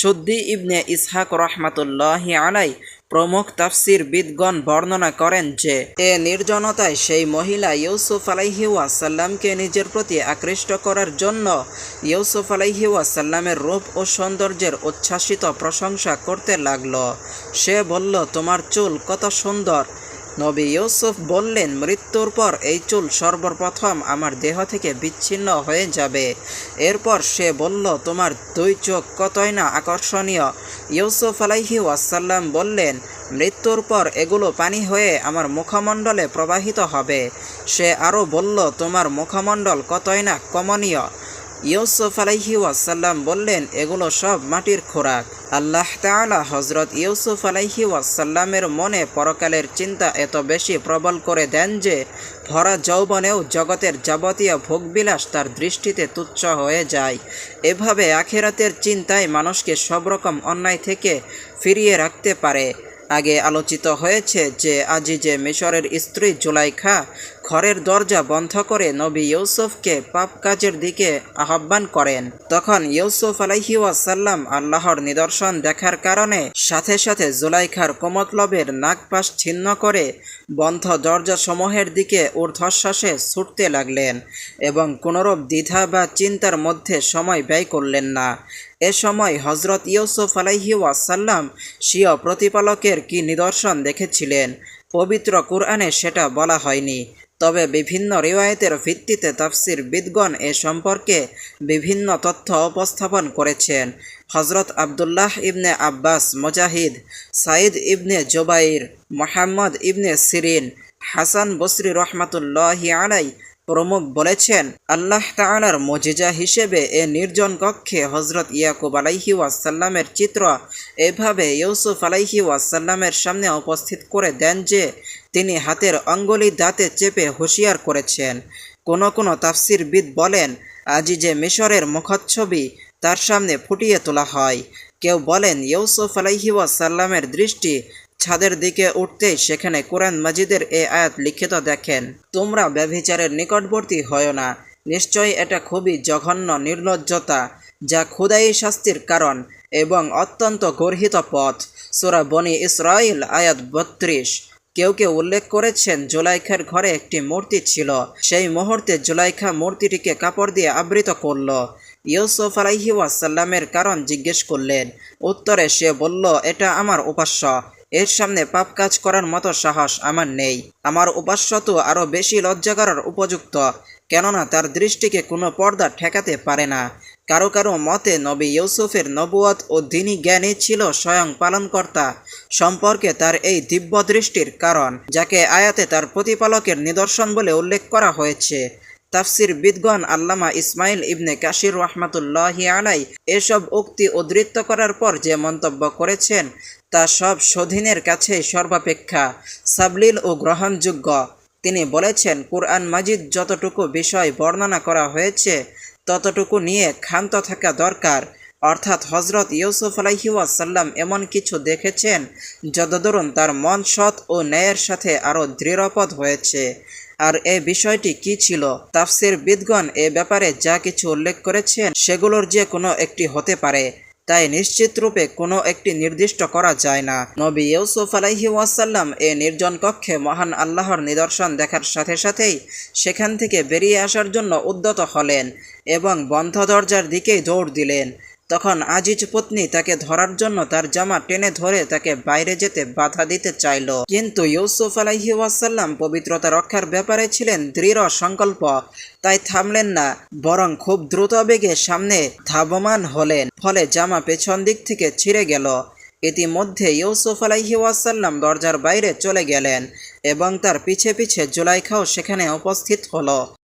সুদ্দি ইবনে ইসহাক রহমাতুল্লাহি আলাই প্রমুখ তাফসির বিদগণ বর্ণনা করেন যে, এ নির্জনতায় সেই মহিলা ইউসুফ আলাইহি ওয়াসাল্লামকে নিজের প্রতি আকৃষ্ট করার জন্য ইউসুফ আলাইহি ওয়াসাল্লামের রূপ ও সৌন্দর্যের উচ্ছ্বাসিত প্রশংসা করতে লাগল। সে বলল, তোমার চুল কত সুন্দর নবী ইউসুফ বললেন, মৃত্যুর পর এই চুল সর্বপ্রথম আমার দেহ থেকে বিচ্ছিন্ন হয়ে যাবে। এরপর সে বলল, তোমার দুই চোখ কতই না আকর্ষণীয়? ইউসুফ আলাইহি ওয়াসাল্লাম বললেন, মৃত্যুর পর এগুলো পানি হয়ে আমার মুখমণ্ডলে প্রবাহিত হবে। সে আরও বলল, তোমার মুখমণ্ডল কতই না কমনীয়? ইউসুফ আলাইহি ওয়াসাল্লাম বললেন, এগুলো সব মাটির খোরাক। আল্লাহ তাআলা হজরত ইউসুফ আলাইহি ওয়াসাল্লামের মনে পরকালের চিন্তা এত বেশি প্রবল করে দেন যে, ভরা যৌবনেও জগতের যাবতীয় ভোগবিলাস তার দৃষ্টিতে তুচ্ছ হয়ে যায়। এভাবে আখেরাতের চিন্তায় মানুষকে সব রকম অন্যায় থেকে ফিরিয়ে রাখতে পারে। আগে আলোচিত হয়েছে যে, আজিজে মিশরের স্ত্রী জুলাইখা ঘরের দরজা বন্ধ করে নবী ইউসুফকে পাপ কাজের দিকে আহ্বান করেন। তখন ইউসুফ আলাইহি ওয়াসাল্লাম আল্লাহর নিদর্শন দেখার কারণে সাথে সাথে জুলাইখার কোমতলবের নাগপাশ ছিন্ন করে বন্ধ দরজাসমূহের দিকে ঊর্ধ্বশ্বাসে ছুটতে লাগলেন এবং কোনোরূপ দ্বিধা বা চিন্তার মধ্যে সময় ব্যয় করলেন না। এ সময় হজরত ইউসুফ আলাইহি ওয়াসাল্লাম স্বীয় প্রতিপালকের কি নিদর্শন দেখেছিলেন? পবিত্র কুরআনে সেটা বলা হয়নি। তবে বিভিন্ন রিওয়ায়তের ভিত্তিতে তাফসির বিদগণ এ সম্পর্কে বিভিন্ন তথ্য উপস্থাপন করেছেন। হজরত আবদুল্লাহ ইবনে আব্বাস, মুজাহিদ সাইদ ইবনে জোবাইর, মোহাম্মদ ইবনে সিরিন, হাসান বসরি রহমাতুল্লাহ আলাই প্রমুখ বলেছেন, আল্লাহ তাআলার মজিজা হিসেবে এ নির্জন কক্ষে হজরত ইয়াকুব আলাইহি ওয়াসাল্লামের চিত্র এভাবে ইউসুফ আলাইহি ওয়াসাল্লামের সামনে উপস্থিত করে দেন যে, তিনি হাতের অঙ্গুলি দাঁতে চেপে হুঁশিয়ার করেছেন। কোনো কোনো তাফসিরবিদ বলেন, আজি যে মিশরের মুখচ্ছবি, তার সামনে ফুটিয়ে তোলা হয়। কেউ বলেন, ইউসুফ আলাইহি ওয়াসাল্লামের দৃষ্টি ছাদের দিকে উঠতেই সেখানে কোরআন মাজিদের এ আয়াত লিখিত দেখেন। তোমরা ব্যভিচারের নিকটবর্তী হয় না। নিশ্চয়ই এটা খুবই জঘন্য নির্লজ্জতা, যা ক্ষুদায়ী শাস্তির কারণ এবং অত্যন্ত গর্হিত পথ। সোরা বনি ইসরাইল আয়াত বত্রিশ। কেউ কেউ উল্লেখ করেছেন, জুলাইখার ঘরে একটি মূর্তি ছিল। সেই মুহূর্তে জুলাইখা মূর্তিটিকে কাপড় দিয়ে আবৃত করল। ইউসুফ আলাইহি ওয়াসাল্লামের কারণ জিজ্ঞেস করলেন। উত্তরে সে বলল, এটা আমার উপাস্য। এর সামনে পাপ কাজ করার মতো সাহস আমার নেই। আমার উপাস্য তো আরও বেশি লজ্জা করার উপযুক্ত, কেননা তার দৃষ্টিকে কোনো পর্দা ঠেকাতে পারে না। কারও কারও মতে, নবী ইউসুফের নবুয়ত ও দিনী জ্ঞানই ছিল স্বয়ং পালনকর্তা সম্পর্কে তার এই দিব্য দৃষ্টির কারণ, যাকে আয়াতে তার প্রতিপালকের নিদর্শন বলে উল্লেখ করা হয়েছে। তাফসির বিদগণ আল্লামা ইসমাইল ইবনে কাশির রহমাতুল্লাহি আলাই এসব উক্তি উদ্ধৃত করার পর যে মন্তব্য করেছেন, তা সব স্বাধীনের কাছেই সর্বাপেক্ষা সাবলীল ও গ্রহণযোগ্য। তিনি বলেছেন, কুরআন মাজিদ যতটুকু বিষয় বর্ণনা করা হয়েছে, ততটুকু নিয়ে ক্ষান্ত থাকা দরকার। অর্থাৎ হজরত ইউসুফ আলাইহি ওয়াসাল্লাম এমন কিছু দেখেছেন যতদরুন তার মন সৎ ও ন্যায়ের সাথে আরও দৃঢ়পদ হয়েছে। আর এ বিষয়টি কি ছিল? তাফসির বিদগণ এ ব্যাপারে যা কিছু উল্লেখ করেছেন, সেগুলোর যে কোনো একটি হতে পারে। তাই নিশ্চিত রূপে কোনো একটি নির্দিষ্ট করা যায় না। নবী ইউসুফ আলাইহি ওয়াসাল্লাম এ নির্জন কক্ষে মহান আল্লাহর নিদর্শন দেখার সাথে সাথেই সেখান থেকে বেরিয়ে আসার জন্য উদ্যত হলেন এবং বন্ধ দরজার দিকেই দৌড় দিলেন। তখন আজিজ পত্নী তাকে ধরার জন্য তার জামা টেনে ধরে তাকে বাইরে যেতে বাধা দিতে চাইল। কিন্তু ইউসুফ আলাইহি ওয়াসাল্লাম পবিত্রতা রক্ষার ব্যাপারে ছিলেন দৃঢ় সংকল্প। তাই থামলেন না, বরং খুব দ্রুত বেগে সামনে ধাবমান হলেন, ফলে জামা পেছন দিক থেকে ছিঁড়ে গেল। ইতিমধ্যে ইউসুফ আলাইহি ওয়াসাল্লাম দরজার বাইরে চলে গেলেন এবং তার পিছে পিছে জুলাইখাও সেখানে উপস্থিত হলো।